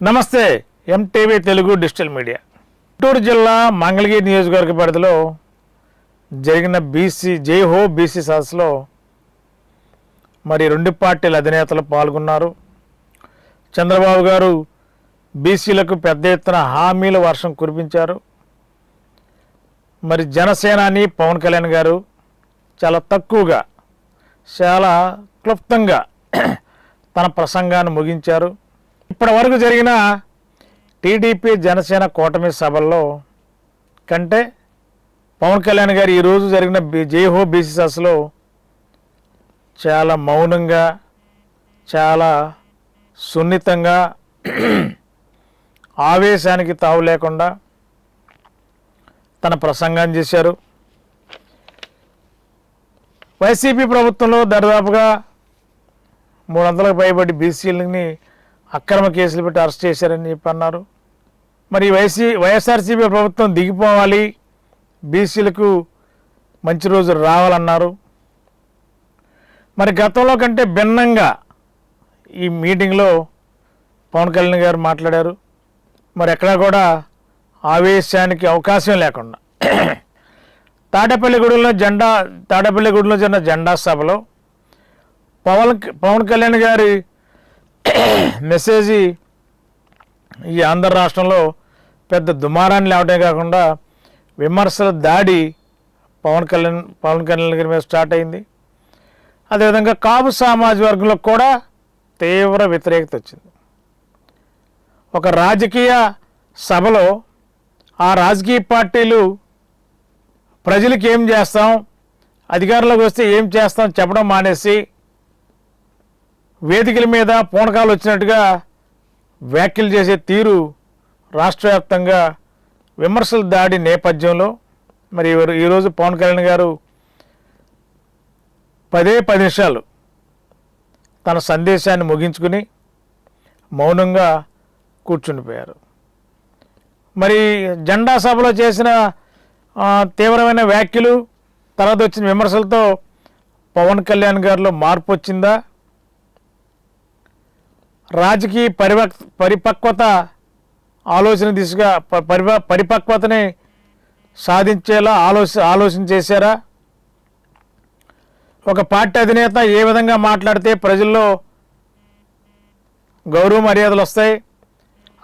నమస్తే MTV Telugu digital media. Guntur జిల్లా మంగళగిరి నియోజకవర్గ పరిధిలో జరిగిన బీసీ జై హో బీసీ సదస్సులో మరి రెండు పార్టీల అధినేతలు పాల్గొన్నారు. చంద్రబాబు గారు బీసీలకు పెద్ద ఎత్తున హామీల వర్షం కురిపించారు. మరి జనసేనాని పవన్ కళ్యాణ్ గారు చాలా తక్కువగా చాలా క్లుప్తంగా తన ప్రసంగాన్ని ముగించారు. ఇప్పటి వరకు జరిగిన టీడీపీ జనసేన కూటమి సభల్లో కంటే పవన్ కళ్యాణ్ గారు ఈరోజు జరిగిన బి- బీసీ సభలో చాలా మౌనంగా చాలా సున్నితంగా ఆవేశానికి తావు లేకుండా తన ప్రసంగాన్ని చేశారు. వైసీపీ ప్రభుత్వంలో దరిదాపుగా మూడు వందలకు పైబడి బీసీలని అక్రమ కేసులు పెట్టి అరెస్ట్ చేశారని చెప్పి అన్నారు. మరి వైసీ వైఎస్ఆర్సీపీ ప్రభుత్వం దిగిపోవాలి. బీసీలకు మంచి రోజులు రావాలన్నారు. మరి గతంలో కంటే భిన్నంగా ఈ మీటింగ్లో పవన్ కళ్యాణ్ గారు మాట్లాడారు. మరి ఎక్కడా కూడా ఆవేశానికి అవకాశం లేకుండా. తాడేపల్లిగూడెంలో జెండా తాడేపల్లిగూడెంలో జరిగిన జెండా సభలో పవన్ పవన్ కళ్యాణ్ గారి మెసేజ్ ఈ ఆంధ్ర రాష్ట్రంలో పెద్ద దుమారాన్ని లేవటమే కాకుండా విమర్శల దాడి పవన్ కళ్యాణ్ పవన్ కళ్యాణ్ గారి మీద స్టార్ట్ అయింది. అదేవిధంగా కాపు సామాజిక వర్గంలో కూడా తీవ్ర వ్యతిరేకత వచ్చింది. ఒక రాజకీయ సభలో ఆ రాజకీయ పార్టీలు ప్రజలకు ఏం చేస్తాం అధికారంలోకి వస్తే ఏం చేస్తాం చెప్పడం మానేసి వేదికల మీద పూనకాలు వచ్చినట్టుగా వ్యాఖ్యలు చేసే తీరు రాష్ట్ర వ్యాప్తంగా విమర్శల దాడి నేపథ్యంలో. మరి ఈరోజు పవన్ కళ్యాణ్ గారు పదే పది నిమిషాలు తన సందేశాన్ని ముగించుకుని మౌనంగా కూర్చుండిపోయారు. మరి జెండా సభలో చేసిన తీవ్రమైన వ్యాఖ్యలు తర్వాత వచ్చిన విమర్శలతో పవన్ కళ్యాణ్ గారిలో మార్పు వచ్చిందా? రాజకీయ పరిపక్ పరిపక్వత ఆలోచన దిశగా ప- పరిప పరిపక్వతని సాధించేలా ఆలోచ ఆలోచన చేశారా? ఒక పార్టీ అధినేత ఏ విధంగా మాట్లాడితే ప్రజల్లో గౌరవ మర్యాదలు వస్తాయి?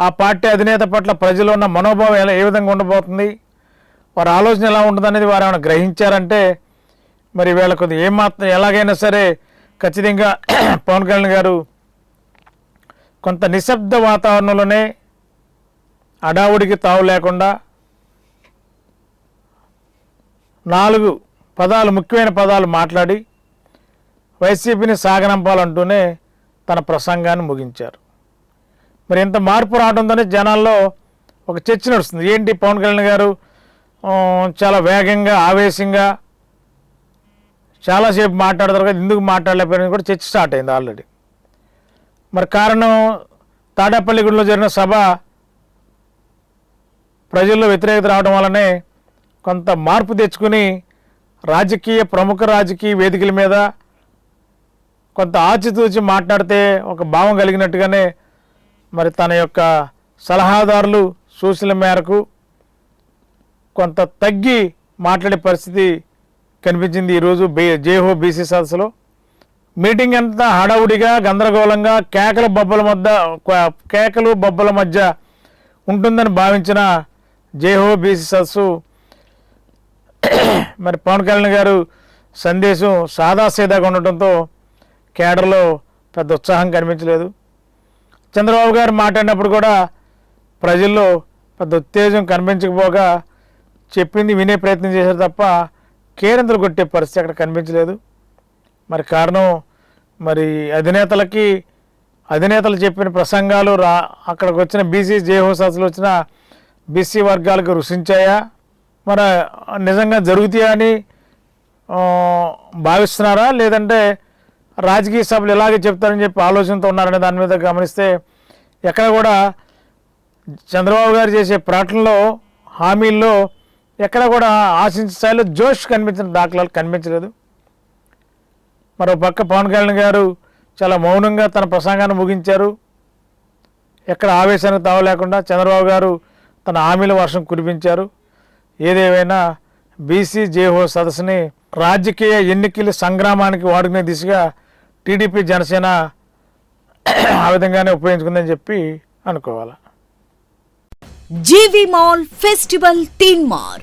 ఆ పార్టీ అధినేత పట్ల ప్రజలు ఉన్న మనోభావం ఎలా ఏ విధంగా ఉండబోతుంది? వారి ఆలోచన ఎలా ఉంటుందనేది వారు ఏమైనా గ్రహించారంటే మరి వీళ్ళకు ఏమాత్రం ఎలాగైనా సరే ఖచ్చితంగా పవన్ కళ్యాణ్ గారు కొంత నిశ్శబ్ద వాతావరణంలోనే అడావుడికి తావు లేకుండా నాలుగు పదాలు ముఖ్యమైన పదాలు మాట్లాడి వైసీపీని సాగనంపాలంటూనే తన ప్రసంగాన్ని ముగించారు. మరి ఇంత మార్పు రావడంతోనే జనాల్లో ఒక చర్చ నడుస్తుంది. ఏంటి పవన్ కళ్యాణ్ గారు? చాలా వేగంగా ఆవేశంగా చాలాసేపు మాట్లాడతారు కదా ఎందుకు మాట్లాడలేకపోయినా కూడా చర్చ స్టార్ట్ అయింది ఆల్రెడీ. మరి కారణం తాడేపల్లిగూడలో జరిగిన సభ ప్రజల్లో వ్యతిరేకత రావడం వల్లనే కొంత మార్పు తెచ్చుకుని రాజకీయ ప్రముఖ రాజకీయ వేదికల మీద కొంత ఆచితూచి మాట్లాడితే ఒక భావం కలిగినట్టుగానే మరి తన యొక్క సలహాదారులు సూచనల మేరకు కొంత తగ్గి మాట్లాడే పరిస్థితి కనిపించింది ఈరోజు బే జేహో బీసీ సదస్సులో. మీటింగ్ అంతా హడావుడిగా గందరగోళంగా కేకల బొబ్బల మధ్య కేకలు బొబ్బల మధ్య ఉంటుందని భావించిన జేహో బీసీ సదస్సు మరి పవన్ కళ్యాణ్ గారు సందేశం సాదాసీదాగా ఉండటంతో కేడర్లో పెద్ద ఉత్సాహం కనిపించలేదు. చంద్రబాబు గారు మాట్లాడినప్పుడు కూడా ప్రజల్లో పెద్ద ఉత్తేజం కనిపించకపోగా చెప్పింది వినే ప్రయత్నం చేశారు తప్ప కేరింతలు కొట్టే పరిస్థితి అక్కడ కనిపించలేదు. మరి కారణం మరి అధినేతలకి అధినేతలు చెప్పిన ప్రసంగాలు రా అక్కడికి వచ్చిన బీసీ జేహోసాసులు వచ్చిన బీసీ వర్గాలకు రుచించాయా మరి నిజంగా జరుగుతాయా అని భావిస్తున్నారా? లేదంటే రాజకీయ సభలు ఇలాగే చెప్తారని చెప్పి ఆలోచనతో ఉన్నారనే దాని మీద గమనిస్తే ఎక్కడ కూడా చంద్రబాబు గారు చేసే ప్రకటనలో హామీల్లో ఎక్కడ కూడా ఆశించే స్థాయిలో జోష్ కనిపించిన దాఖలాలు కనిపించలేదు. మరో పక్క పవన్ కళ్యాణ్ గారు చాలా మౌనంగా తన ప్రసంగాన్ని ముగించారు. ఎక్కడ ఆవేశానికి తావు లేకుండా చంద్రబాబు గారు తన హామీల వర్షం కురిపించారు. ఏదేమైనా బీసీ జేహో సదస్సుని రాజకీయ ఎన్నికల సంగ్రామానికి వాడుకునే దిశగా టీడీపీ జనసేన ఆ విధంగానే ఉపయోగించుకుందని చెప్పి అనుకోవాలి. జీవి మాల్ ఫెస్టివల్ తీన్ మార్